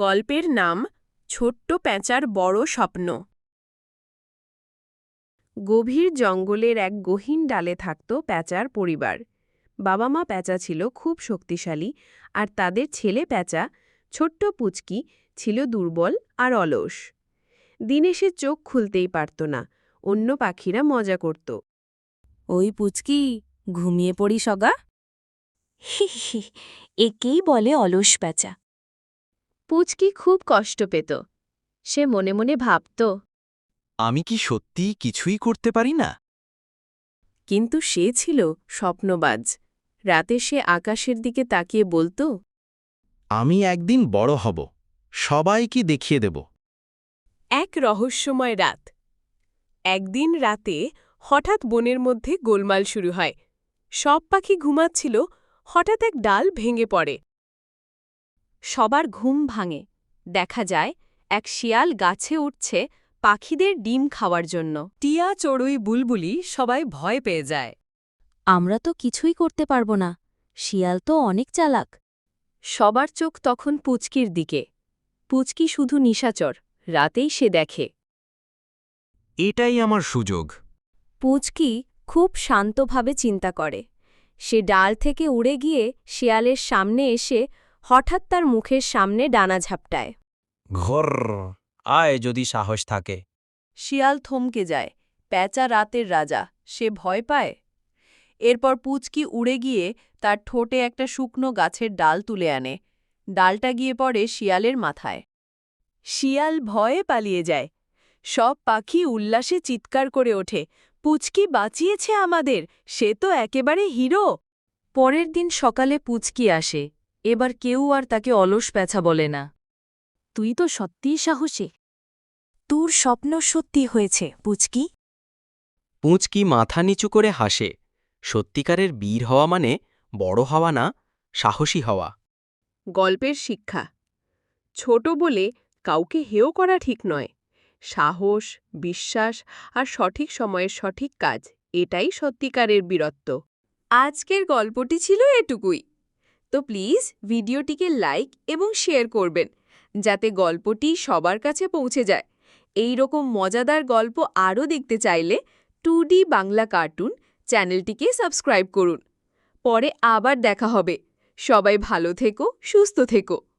গল্পের নাম ছোট্ট প্যাঁচার বড় স্বপ্ন। গভীর জঙ্গলের এক গহীন ডালে থাকত প্যাঁচার পরিবার। বাবা মা প্যাঁচা ছিল খুব শক্তিশালী আর তাদের ছেলে প্যাঁচা ছোট্ট পুচকি ছিল দুর্বল আর অলস। দিনে সে চোখ খুলতেই পারত না অন্য পাখিরা মজা করত। ওই পুচকি ঘুমিয়ে পড়ি সগা একেই বলে অলস প্যাঁচা। পুচকি খুব কষ্ট পেত। সে মনে মনে ভাবত। আমি কি সত্যি কিছুই করতে পারি না? কিন্তু সে ছিল স্বপ্নবাজ। রাতে সে আকাশের দিকে তাকিয়ে বলতো আমি একদিন বড় হব। সবাইকে দেখিয়ে দেব। এক রহস্যময় রাত। একদিন রাতে হঠাৎ বনের মধ্যে গোলমাল শুরু হয়। সব পাখি ঘুমাচ্ছিল হঠাৎ এক ডাল ভেঙে পড়ে। সবার ঘুম ভাঙে। দেখা যায় এক শিয়াল গাছে উঠছে পাখিদের ডিম খাওয়ার জন্য। টিয়া চড়ুই বুলবুলি সবাই ভয় পেয়ে যায়। আমরা তো কিছুই করতে পারব না। শিয়াল তো অনেক চালাক। সবার চোখ তখন পুচকির দিকে। পুচকি শুধু নিশাচর রাতেই সে দেখে। এটাই আমার সুযোগ। পুচকি খুব শান্তভাবে চিন্তা করে। সে ডাল থেকে উড়ে গিয়ে শিয়ালের সামনে এসে হঠাৎ তার মুখের সামনে ডানা ঝাপটায়। ঘর আয় যদি সাহস থাকে। শিয়াল থমকে যায় প্যাঁচা রাতের রাজা সে ভয় পায়। এরপর পুচকি উড়ে গিয়ে তার ঠোঁটে একটা শুকনো গাছের ডাল তুলে আনে। ডালটা গিয়ে পড়ে শিয়ালের মাথায়। শিয়াল ভয়ে পালিয়ে যায়। সব পাখি উল্লাসে চিৎকার করে ওঠে পুচকি বাঁচিয়েছে আমাদের সে তো একেবারে হিরো! পরের দিন সকালে পুচকি আসে। এবার কেউ আর তাকে অলস প্যাঁচা বলে না। তুই তো সত্যিই সাহসী। তোর স্বপ্ন সত্যি হয়েছে পুচকি। পুঁচকি মাথা নিচু করে হাসে। সত্যিকারের বীর হওয়া মানে বড় হওয়া না সাহসী হওয়া। গল্পের শিক্ষা। ছোট বলে কাউকে হেয় করা ঠিক নয়। সাহস বিশ্বাস আর সঠিক সময়ের সঠিক কাজ এটাই সত্যিকারের বীরত্ব। আজকের গল্পটি ছিল এটুকুই। তো প্লিজ ভিডিওটিকে লাইক এবং শেয়ার করবেন, যাতে গল্পটি সবার কাছে পৌঁছে যায়। এই রকম মজাদার গল্প আরও দেখতে চাইলে টু বাংলা কার্টুন চ্যানেলটিকে সাবস্ক্রাইব করুন। পরে আবার দেখা হবে। সবাই ভালো থেকো, সুস্থ থেকো।